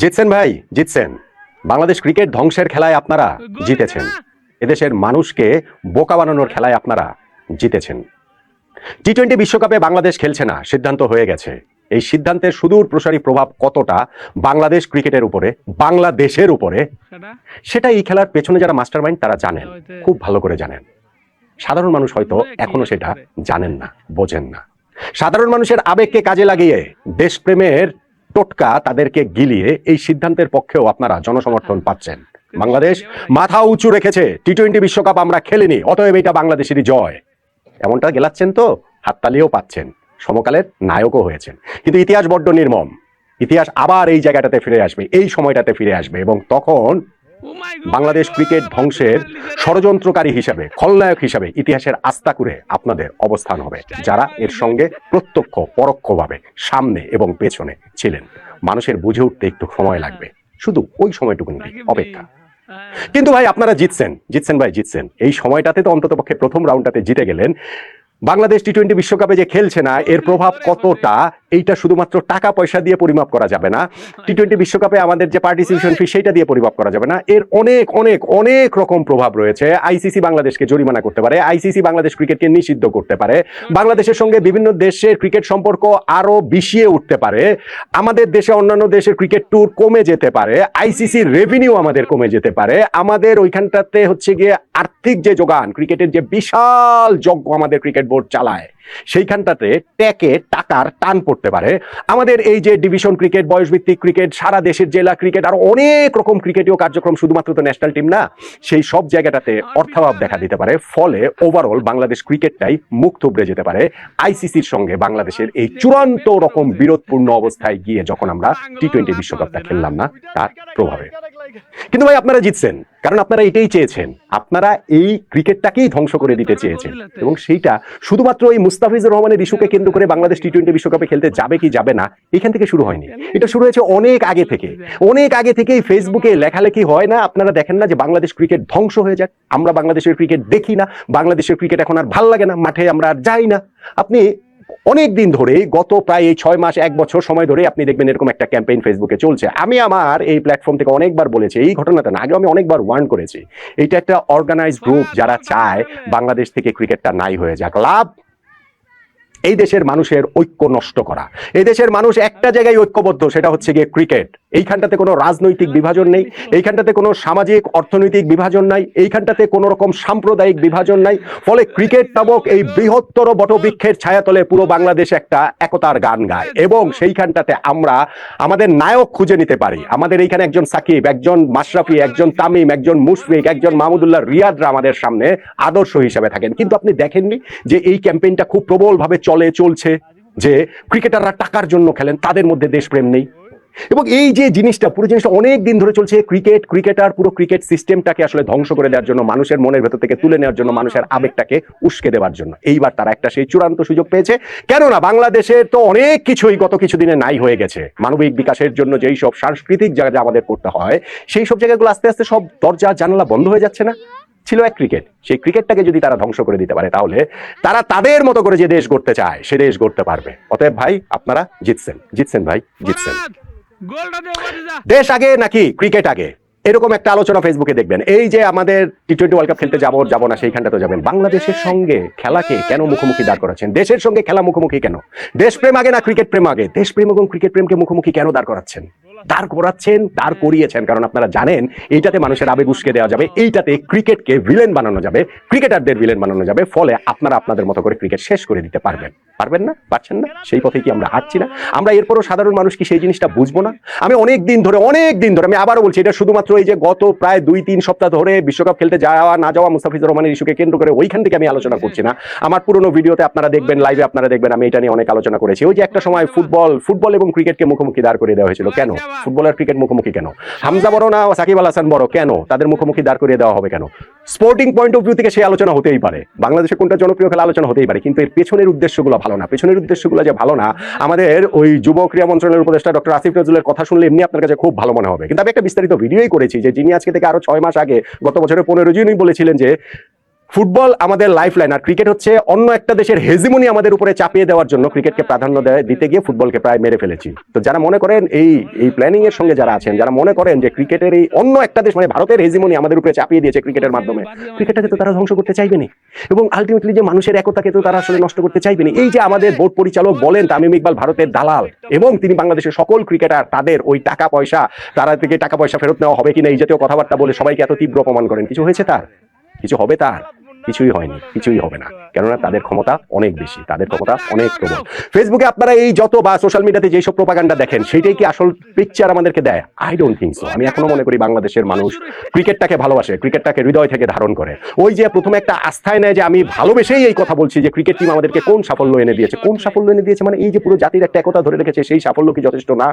জিতছেন ভাই, জিতছেন। বাংলাদেশ ক্রিকেট ধ্বংসের খেলায় আপনারা জিতেছেন। এদেশের মানুষকে বোকা বানানোর খেলায় আপনারা জিতেছেন। টি টোয়েন্টি বিশ্বকাপে বাংলাদেশ খেলছে না, সিদ্ধান্ত হয়ে গেছে। এই সিদ্ধান্তের সুদূর প্রসারী প্রভাব কতটা বাংলাদেশ ক্রিকেটের উপরে, বাংলাদেশের উপরে, সেটা এই খেলার পেছনে যারা মাস্টার মাইন্ড তারা জানেন। খুব ভালো করে জানেন। সাধারণ মানুষ হয়তো এখনও সেটা জানেন না, বোঝেন না। সাধারণ মানুষের আবেগকে কাজে লাগিয়ে দেশপ্রেমের টোটকা তাদেরকে গিলিয়ে এই সিদ্ধান্তের পক্ষেও আপনারা জনসমর্থন পাচ্ছেন। বাংলাদেশ মাথা উঁচু রেখেছে। টি টোয়েন্টি বিশ্বকাপ আমরা খেলিনি, অতএব এটা বাংলাদেশেরই জয়। এমনটা গেলাচ্ছেন তো? হাততালিও পাচ্ছেন। সমকালের নায়কও হয়েছেন। কিন্তু ইতিহাস বড্ড নির্মম। ইতিহাস আবার এই জায়গাটাতে ফিরে আসবে, এই সময়টাতে ফিরে আসবে এবং তখন! বাংলাদেশ ক্রিকেট ধ্বংসের ষড়যন্ত্রকারী হিসাবে খলনায়ক হিসাবে ইতিহাসের আস্থা করে আপনাদের অবস্থান হবে যারা এর সঙ্গে প্রত্যক্ষ পরোক্ষভাবে সামনে এবং পেছনে ছিলেন। মানুষের বুঝে উঠতে একটু সময় লাগবে। শুধু ওই সময়টুকু অপেক্ষা। কিন্তু ভাই আপনারা জিতছেন জিতছেন ভাই জিতছেন। এই সময়টাতে তো অন্তত পক্ষে প্রথম রাউন্ডটাতে জিতে গেলেন। বাংলাদেশ টি টোয়েন্টি বিশ্বকাপে যে খেলছে না এর প্রভাব কতটা এইটা শুধুমাত্র টাকা পয়সা দিয়ে পরিমাপ করা যাবে না। টি টোয়েন্টি বিশ্বকাপে আমাদের যে পার্টিসিপেশন ফি সেইটা দিয়ে পরিমাপ করা যাবে না। এর অনেক অনেক অনেক রকম প্রভাব রয়েছে। আইসিসি বাংলাদেশকে জরিমানা করতে পারে। আইসিসি বাংলাদেশ ক্রিকেটকে নিষিদ্ধ করতে পারে। বাংলাদেশের সঙ্গে বিভিন্ন দেশের ক্রিকেট সম্পর্ক আরও বিষিয়ে উঠতে পারে। আমাদের দেশে অন্যান্য দেশের ক্রিকেট ট্যুর কমে যেতে পারে। আইসিসির রেভিনিউ আমাদের কমে যেতে পারে। আমাদের ওইখানটাতে হচ্ছে গিয়ে আর্থিক যে যোগান ক্রিকেটের যে বিশাল যজ্ঞ আমাদের ক্রিকেট বোর্ড চালায়। সেইখানটাতে ট্যাকে টাকার টান পড়তে পারে। আমাদের এই যে ডিভিশন ক্রিকেট, বয়সভিত্তিক ক্রিকেট, সারা দেশের জেলা ক্রিকেট, আর অনেক রকম ক্রিকেটীয় কার্যক্রম শুধুমাত্র তো ন্যাশনাল টিম না, সেই সব জায়গাটাতে অর্থাভাব দেখা দিতে পারে। ফলে ওভারঅল বাংলাদেশ ক্রিকেটটাই মুখ থুবড়ে যেতে পারে আইসিসির সঙ্গে বাংলাদেশের এই চূড়ান্ত রকম বিরোধপূর্ণ অবস্থায় গিয়ে যখন আমরা টি টোয়েন্টি বিশ্বকাপটা খেললাম না, তার প্রভাবে। কিন্তু ভাই আপনারা জিতছেন কারণ আপনারা এটাই চেয়েছেন। আপনারা এই ক্রিকেটটাকেই ধ্বংস করে দিতে চেয়েছেন। এবং সেইটা শুধুমাত্র এই মুস্তাফিজুর রহমানের ইস্যুকে কেন্দ্র করে বাংলাদেশ টি টোয়েন্টি বিশ্বকাপে খেলতে যাবে কি যাবে না এখান থেকে শুরু হয়নি। এটা শুরু হয়েছে অনেক আগে থেকে। অনেক আগে থেকেই ফেসবুকে লেখালেখি হয় না আপনারা দেখেন না যে বাংলাদেশ ক্রিকেট ধ্বংস হয়ে যাক। আমরা বাংলাদেশের ক্রিকেট দেখি না বাংলাদেশের ক্রিকেট এখন আর ভালো লাগে না মাঠে আমরা আর যাই না। আপনি অনেক দিন ধরে গত প্রায় এই ছয় মাস, এক বছর সময় ধরে আপনি দেখবেন এরকম একটা ক্যাম্পেইন ফেসবুকে চলছে। আমি আমার এই প্ল্যাটফর্ম থেকে অনেকবার বলেছি, এই ঘটনাটা না, আগে আমি অনেকবার ওয়ার্ন করেছি। এটা একটা অর্গানাইজ গ্রুপ যারা চায় বাংলাদেশ থেকে ক্রিকেটটা নাই হয়ে যাক। লাভ? এই দেশের মানুষের ঐক্য নষ্ট করা। এই দেশের মানুষ একটা জায়গায় ঐক্যবদ্ধ, সেটা হচ্ছে গিয়ে ক্রিকেট এইখানটাতে কোনো রাজনৈতিক বিভাজন নেই, এইখানটাতে কোনো সামাজিক, অর্থনৈতিক বিভাজন নাই, এইখানটাতে কোনো রকম সাম্প্রদায়িক বিভাজন নাই। ফলে ক্রিকেট নামক এই বৃহত্তর বটবৃক্ষের ছায়াতলে পুরো বাংলাদেশ একটা একতার গান গায়। এবং সেইখানটাতে আমরা আমাদের নায়ক খুঁজে নিতে পারি। আমাদের এইখানে একজন সাকিব, একজন মাশরাফি, একজন তামিম, একজন মুশফিক, একজন মাহমুদুল্লাহ রিয়াদরা আমাদের সামনে আদর্শ হিসেবে থাকেন। কিন্তু আপনি দেখেননি যে এই ক্যাম্পেইনটা খুব প্রবলভাবে চলে, চলছে, যে ক্রিকেটাররা টাকার জন্য খেলেন, তাদের মধ্যে দেশপ্রেম নেই। এবং এই যে জিনিসটা পুরো জিনিসটা অনেক দিন ধরে চলছে ক্রিকেট ক্রিকেটার পুরো ক্রিকেট সিস্টেমটাকে আসলে ধ্বংস করে দেওয়ার জন্য মানুষের মনের ভেতর থেকে তুলে নেওয়ার জন্য মানুষের আবেগটাকে উস্কে দেওয়ার জন্য। এইবার তারা একটা সেই চূড়ান্ত সুযোগ পেয়েছে। কেননা বাংলাদেশের তো অনেক কিছুই গত কিছুদিনে নাই হয়ে গেছে। মানবিক বিকাশের জন্য যেই সব সাংস্কৃতিক জায়গা যা আমাদের করতে হয় সেই সব জায়গাগুলো আস্তে আস্তে সব দরজা জানালা বন্ধ হয়ে যাচ্ছে না? ছিল এক ক্রিকেট সেই ক্রিকেটটাকে যদি তারা ধ্বংস করে দিতে পারে তাহলে তারা তাদের মতো করে যে দেশ গড়তে চায় সে দেশ গড়তে পারবে। অতএব ভাই আপনারা জিতছেন। জিতছেন ভাই জিতছেন। দেশ আগে নাকি ক্রিকেট আগে? এরকম একটা আলোচনা ফেসবুকে দেখবেন। এই যে আমাদের টি টোয়েন্টি ওয়ার্ল্ড কাপ খেলতে যাব যাব না সেইখানটা তো যাবেন। বাংলাদেশের সঙ্গে খেলাকে কেন মুখোমুখি দাঁড় করাচ্ছেন? দেশের সঙ্গে খেলা মুখোমুখি কেন? দেশপ্রেম আগে না ক্রিকেট প্রেম আগে? দেশপ্রেম এবং ক্রিকেট প্রেমকে মুখোমুখি কেন দাঁড় করাচ্ছেন? দাঁড় করাচ্ছেন দাঁড় করিয়েছেন। কারণ আপনারা জানেন এইটাতে মানুষের আবেগ উস্কে দেওয়া যাবে এইটাতে ক্রিকেটকে ভিলেন বানানো যাবে ক্রিকেটারদের ভিলেন বানানো যাবে ফলে আপনারা আপনাদের মতো করে ক্রিকেট শেষ করে দিতে পারবেন। পারবেন না? পারছেন না? সেই পথে কি আমরা হাঁটছি না? আমরা এরপরও সাধারণ মানুষ কি সেই জিনিসটা বুঝব না? আমি অনেক দিন ধরে অনেক দিন ধরে আমি আবারও বলছি এটা শুধুমাত্র এই যে গত প্রায় দুই তিন সপ্তাহ ধরে বিশ্বকাপ খেলতে যাওয়া না যাওয়া মুস্তাফিজুর রহমানের ইস্যুকে কেন্দ্র করে ওইখান থেকে আমি আলোচনা করছি না। আমার পুরনো ভিডিওতে আপনারা দেখবেন লাইভে আপনারা দেখবেন আমি এটা নিয়ে অনেক আলোচনা করেছি। ওই যে একটা সময় ফুটবল ফুটবল এবং ক্রিকেটকে মুখোমুখি দাঁড় করে দেওয়া হয়েছিল। কেন? ফুটবল আর ক্রিকেট মুখোমুখি কেন? হামজা বড় না সাকিব আল হাসান বড়? কেন? তাদের মুখোমুখি দাঁড় করিয়ে দেওয়া হবে কেন? স্পোর্টিং পয়েন্ট অফ ভিউ থেকে সেই আলোচনা হতেই পারে। বাংলাদেশে কোনটা জনপ্রিয় খেলা আলোচনা হতেই পারে, কিন্তু এর পেছনের উদ্দেশ্যগুলো ভালো না। পেছনের উদ্দেশ্যগুলো যে ভালো না, আমাদের ওই যুব ক্রীড়া মন্ত্রণালয়ের উপদেষ্টা ডক্টর আসিফ নজরুলের কথা শুনলে এমনি আপনার কাছে খুব ভালো মনে হবে। কিন্তু আমি একটা বিস্তারিত ভিডিওই করেছি যে যিনি আজকে থেকে আরও ছয় মাস আগে, গত বছরের পনেরো জুনই বলেছিলেন যে ফুটবল আমাদের লাইফ লাইন আর ক্রিকেট হচ্ছে অন্য একটা দেশের হেজিমনি আমাদের উপরে চাপিয়ে দেওয়ার জন্য ক্রিকেটকে প্রাধান্য দিতে গিয়ে ফুটবলকে প্রায় মেরে ফেলেছি। তো যারা মনে করেন এই এই প্ল্যানিং এর সঙ্গে যারা আছেন, যারা মনে করেন যে ক্রিকেটের এই অন্য একটা দেশ মানে ভারতের হেজিমনি আমাদের উপরে চাপিয়ে দিয়েছে ক্রিকেটের মাধ্যমে ক্রিকেটটাকে তো তারা ধ্বংস করতে চাইবেনি এবং আলটিমেটলি যে মানুষের একতাকে তো তারা আসলে নষ্ট করতে চাইবেনি এই যে আমাদের বোর্ড পরিচালক বলেন তামিম ইকবাল ভারতের দালাল, এবং তিনি বাংলাদেশের সকল ক্রিকেটার তাদের ওই টাকা পয়সা, তারা থেকে টাকা পয়সা ফেরত নেওয়া হবে কিনা এই জাতীয় কথাবার্তা বলে সবাইকে এত তীব্র অপমান করেন। কিছু হয়েছে তার? কিছু হবে তার? কিছুই হয়নি, কিছুই হবে না। কেননা তাদের ক্ষমতা অনেক বেশি, তাদের ক্ষমতা অনেক প্রবল। ফেসবুকে আপনারা এই যত বা সোশ্যাল মিডিয়াতে যেসব প্রপাগান্ডা দেখেন সেটাই কি আসল পিকচার আমাদেরকে দেয়? আই ডোন্ট থিঙ্ক সো আমি এখনও মনে করি বাংলাদেশের মানুষ ক্রিকেটটাকে ভালোবাসে ক্রিকেটটাকে হৃদয় থেকে ধারণ করে। ওই যে প্রথমে একটা আস্থায় নেয় যে আমি ভালোবেসেই এই কথা বলছি যে ক্রিকেট টিম আমাদেরকে কোন সাফল্য এনে দিয়েছে, কোন সাফল্য এনে দিয়েছে মানে এই যে পুরো জাতির একটা একতা ধরে রেখেছে, সেই সাফল্য কি যথেষ্ট না?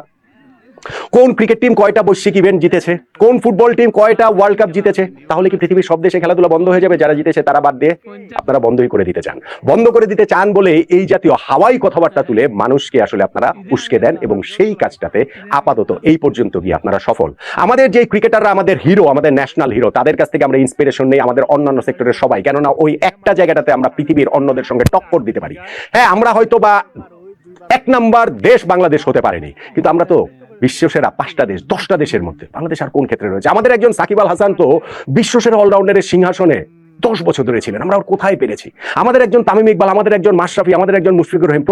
কোন ক্রিকেট টিম কয়টা বৈশ্বিক ইভেন্ট জিতেছে? কোন ফুটবল টিম কয়টা ওয়ার্ল্ড কাপ জিতেছে? তাহলে কি পৃথিবীর সব দেশে খেলাধুলা বন্ধ হয়ে যাবে? যারা জিতেছে, তারা বাদ দিয়ে আপনারা বন্ধই করে দিতে চান। বন্ধ করে দিতে চান বলে এই জাতীয় হাওয়াই কথাবার্তা তুলে মানুষকে আসলে আপনারা উস্কে দেন এবং সেই কাজটাতে আপাতত এই পর্যন্ত গিয়ে আপনারা সফল। আমাদের যে ক্রিকেটাররা আমাদের হিরো আমাদের ন্যাশনাল হিরো তাদের কাছ থেকে আমরা ইন্সপিরেশন নেই আমাদের অন্যান্য সেক্টরের সবাই। কেননা ওই একটা জায়গাটাতে আমরা পৃথিবীর অন্যদের সঙ্গে টক্কর দিতে পারি। হ্যাঁ আমরা হয়তো বা এক নাম্বার দেশ বাংলাদেশ হতে পারেনি, কিন্তু আমরা তো বিশ্বসেরা পাঁচটা দেশ, দশটা দেশের মধ্যে। বাংলাদেশ আর কোন ক্ষেত্রে রয়েছে? আমাদের একজন সাকিব আল হাসান তো বিশ্বসেরা অলরাউন্ডারের সিংহাসনে দশ বছর ধরে ছিলেন। আমরা কোথায় পেরেছি? আমাদের একজন তামিম ইকবাল, আমাদের একজন মাশরাফি, আমাদের একজন মুশফিকুর রহিম